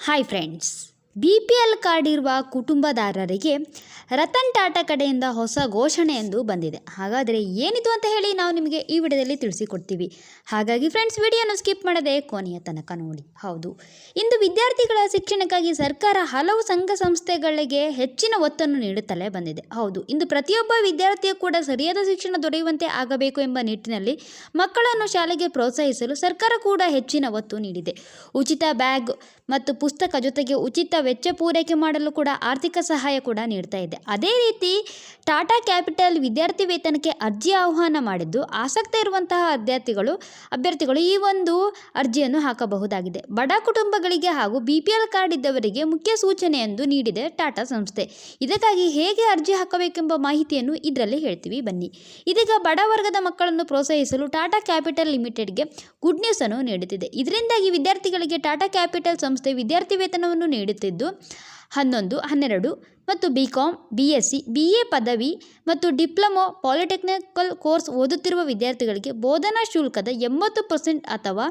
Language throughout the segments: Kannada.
Hi friends B P L card ಇರುವ ಕುಟುಂಬದಾರರಿಗೆ ರತನ್ ಟಾಟಾ ಕಡೆಯಿಂದ ಹೊಸ ಘೋಷಣೆ ಎಂದು ಬಂದಿದೆ. ಹಾಗಾದರೆ ಏನಿದು ಅಂತ ಹೇಳಿ ನಾವು ನಿಮಗೆ ಈ ವಿಡಿಯೋದಲ್ಲಿ ತಿಳಿಸಿಕೊಡ್ತೀವಿ. ಹಾಗಾಗಿ ಫ್ರೆಂಡ್ಸ್ ವಿಡಿಯೋನ ಸ್ಕಿಪ್ ಮಾಡದೆ ಕೊನೆಯ ತನಕ ನೋಡಿ. ಹೌದು. ಇಂದು ವಿದ್ಯಾರ್ಥಿಗಳ ಶಿಕ್ಷಣಕ್ಕಾಗಿ ಸರ್ಕಾರ ಹಲವು ಸಂಘ ಸಂಸ್ಥೆಗಳಿಗೆ ಹೆಚ್ಚಿನ ಒತ್ತನ್ನು ನೀಡುತ್ತಲೇ ಬಂದಿದೆ. ಹೌದು. ಇಂದು ಪ್ರತಿಯೊಬ್ಬ ವಿದ್ಯಾರ್ಥಿಯೂ ಕೂಡ ಸರಿಯಾದ ಶಿಕ್ಷಣ ದೊರೆಯುವಂತೆ ಆಗಬೇಕು ಎಂಬ ನಿಟ್ಟಿನಲ್ಲಿ ಮಕ್ಕಳನ್ನು ಶಾಲೆಗೆ ಪ್ರೋತ್ಸಾಹಿಸಲು ಸರ್ಕಾರ ಕೂಡ ಹೆಚ್ಚಿನ ಒತ್ತು ನೀಡಿದೆ. ಉಚಿತ ಬ್ಯಾಗ್ ಮತ್ತು ಪುಸ್ತಕ ಜೊತೆಗೆ ಉಚಿತ ವೆಚ್ಚ ಪೂರೈಕೆ ಮಾಡಲು ಕೂಡ ಆರ್ಥಿಕ ಸಹಾಯ ಕೂಡ ನೀಡ್ತಾ ಇದೆ. ಅದೇ ರೀತಿ ಟಾಟಾ ಕ್ಯಾಪಿಟಲ್ ವಿದ್ಯಾರ್ಥಿ ವೇತನಕ್ಕೆ ಅರ್ಜಿ ಆಹ್ವಾನ ಮಾಡಿದ್ದು, ಆಸಕ್ತ ಇರುವಂತಹ ಅಭ್ಯರ್ಥಿಗಳು ಅಭ್ಯರ್ಥಿಗಳು ಈ ಒಂದು ಅರ್ಜಿಯನ್ನು ಹಾಕಬಹುದಾಗಿದೆ. ಬಡ ಕುಟುಂಬಗಳಿಗೆ ಹಾಗೂ ಬಿ ಪಿ ಎಲ್ ಕಾರ್ಡ್ ಇದ್ದವರಿಗೆ ಮುಖ್ಯ ಸೂಚನೆಯೊಂದು ನೀಡಿದೆ ಟಾಟಾ ಸಂಸ್ಥೆ. ಇದಕ್ಕಾಗಿ ಹೇಗೆ ಅರ್ಜಿ ಹಾಕಬೇಕೆಂಬ ಮಾಹಿತಿಯನ್ನು ಇದರಲ್ಲಿ ಹೇಳ್ತೀವಿ, ಬನ್ನಿ. ಇದೀಗ ಬಡ ವರ್ಗದ ಮಕ್ಕಳನ್ನು ಪ್ರೋತ್ಸಾಹಿಸಲು ಟಾಟಾ ಕ್ಯಾಪಿಟಲ್ ಲಿಮಿಟೆಡ್ಗೆ ಗುಡ್ ನ್ಯೂಸ್ ಅನ್ನು ನೀಡುತ್ತಿದೆ. ಇದರಿಂದಾಗಿ ವಿದ್ಯಾರ್ಥಿಗಳಿಗೆ ಟಾಟಾ ಕ್ಯಾಪಿಟಲ್ ಸಂಸ್ಥೆ ವಿದ್ಯಾರ್ಥಿ ವೇತನವನ್ನು ನೀಡುತ್ತಿದ್ದು ಹನ್ನೊಂದು, ಹನ್ನೆರಡು ಮತ್ತು B com B S C B A ಪದವಿ ಮತ್ತು ಡಿಪ್ಲೊಮೊ ಪಾಲಿಟೆಕ್ನಿಕಲ್ ಕೋರ್ಸ್ ಓದುತ್ತಿರುವ ವಿದ್ಯಾರ್ಥಿಗಳಿಗೆ ಬೋಧನಾ ಶುಲ್ಕದ ಎಂಬತ್ತು ಪರ್ಸೆಂಟ್ ಅಥವಾ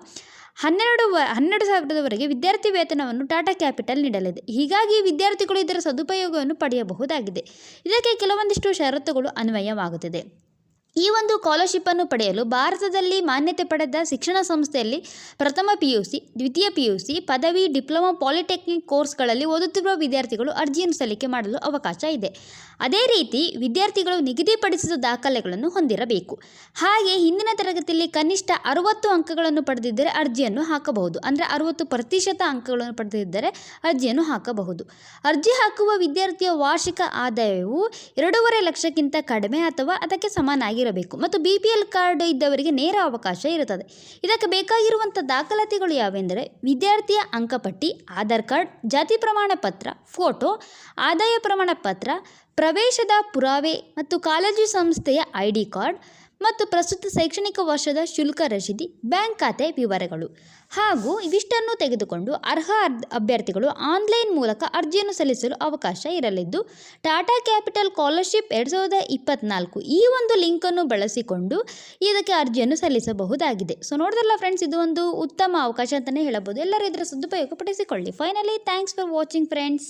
ಹನ್ನೆರಡು ವ, ಹನ್ನೆರಡು ಸಾವಿರದವರೆಗೆ ವಿದ್ಯಾರ್ಥಿ ವೇತನವನ್ನು ಟಾಟಾ ಕ್ಯಾಪಿಟಲ್ ನೀಡಲಿದೆ. ಹೀಗಾಗಿ ವಿದ್ಯಾರ್ಥಿಗಳು ಇದರ ಸದುಪಯೋಗವನ್ನು ಪಡೆಯಬಹುದಾಗಿದೆ. ಇದಕ್ಕೆ ಕೆಲವೊಂದಿಷ್ಟು ಷರತ್ತುಗಳು ಅನ್ವಯವಾಗುತ್ತದೆ. ಈ ಒಂದು ಸ್ಕಾಲರ್ಶಿಪ್ಪನ್ನು ಪಡೆಯಲು ಭಾರತದಲ್ಲಿ ಮಾನ್ಯತೆ ಪಡೆದ ಶಿಕ್ಷಣ ಸಂಸ್ಥೆಯಲ್ಲಿ ಪ್ರಥಮ ಪಿ ಯು ಸಿ ದ್ವಿತೀಯ ಪಿ ಯು ಸಿ ಪದವಿ, ಡಿಪ್ಲೊಮಾ ಪಾಲಿಟೆಕ್ನಿಕ್ ಕೋರ್ಸ್ಗಳಲ್ಲಿ ಓದುತ್ತಿರುವ ವಿದ್ಯಾರ್ಥಿಗಳು ಅರ್ಜಿಯನ್ನು ಸಲ್ಲಿಕೆ ಮಾಡಲು ಅವಕಾಶ ಇದೆ. ಅದೇ ರೀತಿ ವಿದ್ಯಾರ್ಥಿಗಳು ನಿಗದಿಪಡಿಸಿದ ದಾಖಲೆಗಳನ್ನು ಹೊಂದಿರಬೇಕು. ಹಾಗೆ ಹಿಂದಿನ ತರಗತಿಯಲ್ಲಿ ಕನಿಷ್ಠ ಅರುವತ್ತು ಅಂಕಗಳನ್ನು ಪಡೆದಿದ್ದರೆ ಅರ್ಜಿಯನ್ನು ಹಾಕಬಹುದು. ಅಂದರೆ ಅರುವತ್ತು ಪ್ರತಿಶತ ಅಂಕಗಳನ್ನು ಪಡೆದಿದ್ದರೆ ಅರ್ಜಿಯನ್ನು ಹಾಕಬಹುದು. ಅರ್ಜಿ ಹಾಕುವ ವಿದ್ಯಾರ್ಥಿಯ ವಾರ್ಷಿಕ ಆದಾಯವು ಎರಡೂವರೆ ಲಕ್ಷಕ್ಕಿಂತ ಕಡಿಮೆ ಅಥವಾ ಅದಕ್ಕೆ ಸಮನಾಗಿರಬೇಕು ಮತ್ತು ಬಿ ಪಿ ಎಲ್ ಕಾರ್ಡ್ ಇದ್ದವರಿಗೆ ನೇರ ಅವಕಾಶ ಇರುತ್ತದೆ. ಇದಕ್ಕೆ ಬೇಕಾಗಿರುವಂಥ ದಾಖಲಾತಿಗಳು ಯಾವೆಂದರೆ ವಿದ್ಯಾರ್ಥಿಯ ಅಂಕಪಟ್ಟಿ ಆಧಾರ್ ಕಾರ್ಡ್, ಜಾತಿ ಪ್ರಮಾಣ ಪತ್ರ, ಫೋಟೋ, ಆದಾಯ ಪ್ರಮಾಣ ಪತ್ರ, ಪ್ರವೇಶದ ಪುರಾವೆ ಮತ್ತು ಕಾಲೇಜು ಸಂಸ್ಥೆಯ ಐ ಡಿ ಕಾರ್ಡ್ ಮತ್ತು ಪ್ರಸ್ತುತ ಶೈಕ್ಷಣಿಕ ವರ್ಷದ ಶುಲ್ಕ ರಶೀದಿ, ಬ್ಯಾಂಕ್ ಖಾತೆ ವಿವರಗಳು. ಹಾಗೂ ಇವಿಷ್ಟನ್ನು ತೆಗೆದುಕೊಂಡು ಅರ್ಹ ಅಭ್ಯರ್ಥಿಗಳು ಆನ್ಲೈನ್ ಮೂಲಕ ಅರ್ಜಿಯನ್ನು ಸಲ್ಲಿಸಲು ಅವಕಾಶ ಇರಲಿದ್ದು, ಟಾಟಾ ಕ್ಯಾಪಿಟಲ್ ಸ್ಕಾಲರ್ಶಿಪ್ ಎರಡು ಸಾವಿರದ ಇಪ್ಪತ್ನಾಲ್ಕು ಈ ಒಂದು ಲಿಂಕನ್ನು ಬಳಸಿಕೊಂಡು ಇದಕ್ಕೆ ಅರ್ಜಿಯನ್ನು ಸಲ್ಲಿಸಬಹುದಾಗಿದೆ. ಸೊ ನೋಡಿದ್ರಲ್ಲ ಫ್ರೆಂಡ್ಸ್ ಇದು ಒಂದು ಉತ್ತಮ ಅವಕಾಶ ಅಂತಲೇ ಹೇಳಬಹುದು. ಎಲ್ಲರೂ ಇದರ ಸದುಪಯೋಗ ಪಡಿಸಿಕೊಳ್ಳಿ finally thanks for watching friends